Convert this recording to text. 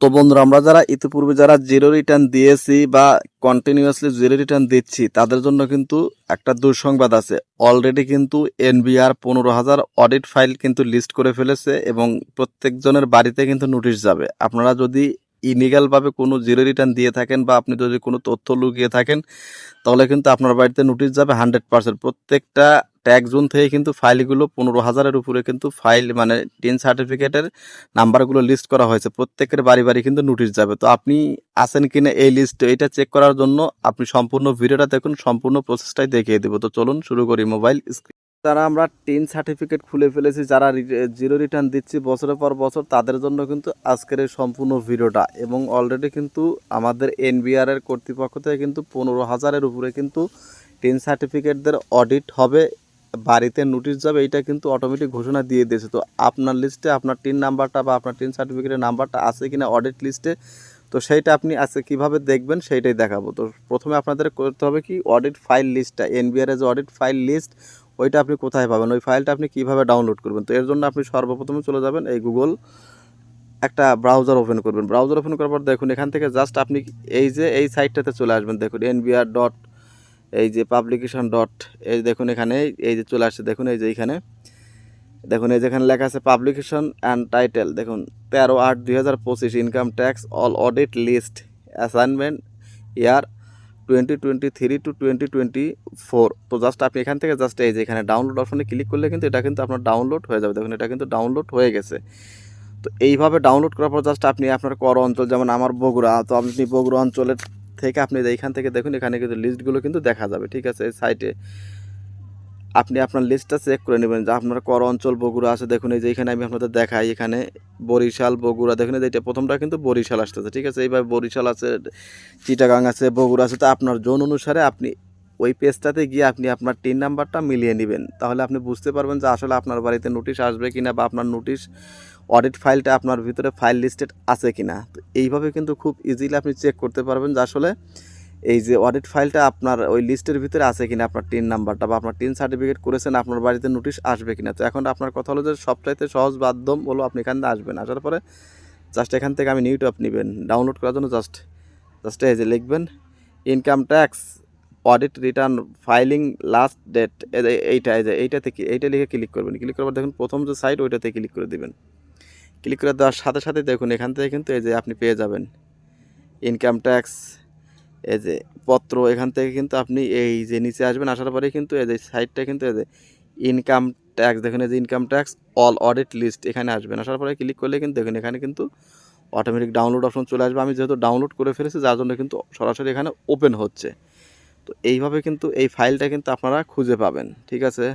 তো বন্ধুরা, আমরা যারা ইতিপূর্বে যারা জিরো রিটার্ন দিয়েছি বা কন্টিনিউয়াসলি জিরো রিটার্ন দিচ্ছি, তাদের জন্য কিন্তু একটা দুঃসংবাদ আছে। অলরেডি কিন্তু এনবিআর পনেরো হাজার অডিট ফাইল কিন্তু লিস্ট করে ফেলেছে এবং প্রত্যেকজনের বাড়িতে কিন্তু নোটিশ যাবে। আপনারা যদি ইলিগাল ভাবে কোনো জিরো রিটার্ন দিয়ে থাকেন বা আপনি যদি কোনো তথ্য লুকিয়ে থাকেন, তাহলে কিন্তু আপনার বাড়িতে নোটিশ যাবে হান্ড্রেড পার্সেন্ট প্রত্যেকটা ট্যাগ জোন থেকে কিন্তু ফাইলগুলো পনেরো হাজারের উপরে কিন্তু ফাইল মানে টেন সার্টিফিকেটের নাম্বারগুলো লিস্ট করা হয়েছে। প্রত্যেকের বাড়ি বাড়ি কিন্তু নোটিশ যাবে। তো আপনি আছেন কিনা এই লিস্ট এটা চেক করার জন্য আপনি সম্পূর্ণ ভিডিওটা দেখুন, সম্পূর্ণ প্রসেসটাই দেখিয়ে দেবো। তো চলুন শুরু করি মোবাইল স্ক্রিন যারা আমরা টিন সার্টিফিকেট খুলে ফেলেছি, যারা জিরো রিটার্ন দিচ্ছি বছরের পর বছর, তাদের জন্য কিন্তু আজকের এই সম্পূর্ণ ভিডিওটা। এবং অলরেডি কিন্তু আমাদের এনবিআর এর কর্তৃপক্ষ থেকে কিন্তু পনেরো হাজারের উপরে কিন্তু টিন সার্টিফিকেটদের অডিট হবে, বাড়িতে নোটিশ যাবে, এইটা কিন্তু অটোমেটিক ঘোষণা দিয়ে দিয়েছে। তো আপনার লিস্টে আপনার টিন নাম্বারটা বা আপনার টিন সার্টিফিকেটের নাম্বারটা আছে কিনা অডিট লিস্টে তো সেইটা আপনি আজকে কীভাবে দেখবেন সেইটাই দেখাবো। তো প্রথমে আপনাদের করতে হবে কি অডিট ফাইল লিস্টটা এনবিআর যে অডিট ফাইল লিস্ট ওইটা আপনি কোথায় পাবেন? ওই ফাইলটা আপনি কীভাবে ডাউনলোড করবেন? তো এর জন্য আপনি সর্বপ্রথমে চলে যাবেন এই গুগল একটা ব্রাউজার ওপেন করবেন। ব্রাউজার ওপেন করার পর দেখুন, এখান থেকে জাস্ট আপনি এই যে, এই সাইটটাতে চলে আসবেন। দেখুন এনবিআর ডট এই যে পাবলিকেশন ডট এই দেখুন এখানে, এই যে চলে আসছে। দেখুন, এই যে এইখানে। দেখুন, এই যেখানে লেখা আছে পাবলিকেশন অ্যান্ড টাইটেল দেখুন, তেরো আট দুই হাজার পঁচিশ income tax all audit list assignment year twenty twenty three to twenty twenty four তো জাস্ট আপনি এখান থেকে জাস্ট এই যে এখানে ডাউনলোড অপশনে ক্লিক করলে কিন্তু এটা কিন্তু আপনার ডাউনলোড হয়ে যাবে। দেখুন, এটা কিন্তু ডাউনলোড হয়ে গেছে। তো এইভাবে ডাউনলোড করার পর জাস্ট আপনি আপনার কর অঞ্চল, যেমন আমার বগুড়া, তো আপনি বগুড়া অঞ্চলের থেকে আপনি এইখান থেকে দেখুন, এখানে কিন্তু লিস্টগুলো কিন্তু দেখা যাবে, ঠিক আছে সাইটে আপনি আপনার লিস্টটা চেক করে নেবেন। যে আপনার কর অঞ্চল বগুড়া আছে, দেখুন এই যে এখানে আমি আপনাদের দেখাই, এখানে বরিশাল, বগুড়া, দেখুন এই যে এটা প্রথমটা কিন্তু বরিশাল আসতেছে, ঠিক আছে? এইভাবে বরিশাল আছে, চিটাগাং আছে, বগুড়া আছে, তো আপনার জোন অনুসারে আপনি ওই পেজটাতে গিয়ে আপনি আপনার টিন নাম্বারটা মিলিয়ে নেবেন। তাহলে আপনি বুঝতে পারবেন যে আসলে আপনার বাড়িতে নোটিশ আসবে কিনা বা আপনার নোটিশ অডিট ফাইলটা আপনার ভিতরে ফাইল লিস্টেড আছে কিনা। তো এইভাবে কিন্তু খুব ইজিলি আপনি চেক করতে পারবেন যে আসলে এই যে অডিট ফাইলটা আপনার ওই লিস্টের ভিতরে আছে কিনা আপনার টিন নাম্বারটা বা আপনার টিন সার্টিফিকেট করেছেন, আপনার বাড়িতে নোটিশ আসবে কিনা? তো এখন আপনার কথা হলো যে সবচাইতে সহজ মাধ্যম হলো আপনি এখান থেকে আসবেন। আসার পরে জাস্ট এখান থেকে আমি নিউটপ নেবেন। ডাউনলোড করার জন্য জাস্ট জাস্ট এই যে লিখবেন income tax audit return filing last date এইটা, এই যে এইটা থেকে, এইটা লিখে ক্লিক করবেন। ক্লিক করার পর দেখুন প্রথম যে সাইট ওইটাতে ক্লিক করে দেবেন। ক্লিক করে দেওয়ার সাথে সাথে দেখুন, এখান থেকে কিন্তু এই যে আপনি পেয়ে যাবেন। ইনকাম ট্যাক্স এই যে পত্র, এখান থেকে কিন্তু আপনি এই যে নিচে আসবেন, আসার পরে কিন্তু এই যে সাইটটা কিন্তু এই যে ইনকাম ট্যাক্স দেখুন এই যে income tax all audit list এখানে আসবেন। আসার পরে ক্লিক করলে কিন্তু দেখুন এখানে কিন্তু অটোমেটিক ডাউনলোড অপশন চলে আসবে। আমি যেহেতু ডাউনলোড করে ফেলেছি, যার জন্য কিন্তু সরাসরি এখানে ওপেন হচ্ছে। তো এইভাবে কিন্তু এই ফাইলটা কিন্তু আপনারা খুঁজে পাবেন, ঠিক আছে?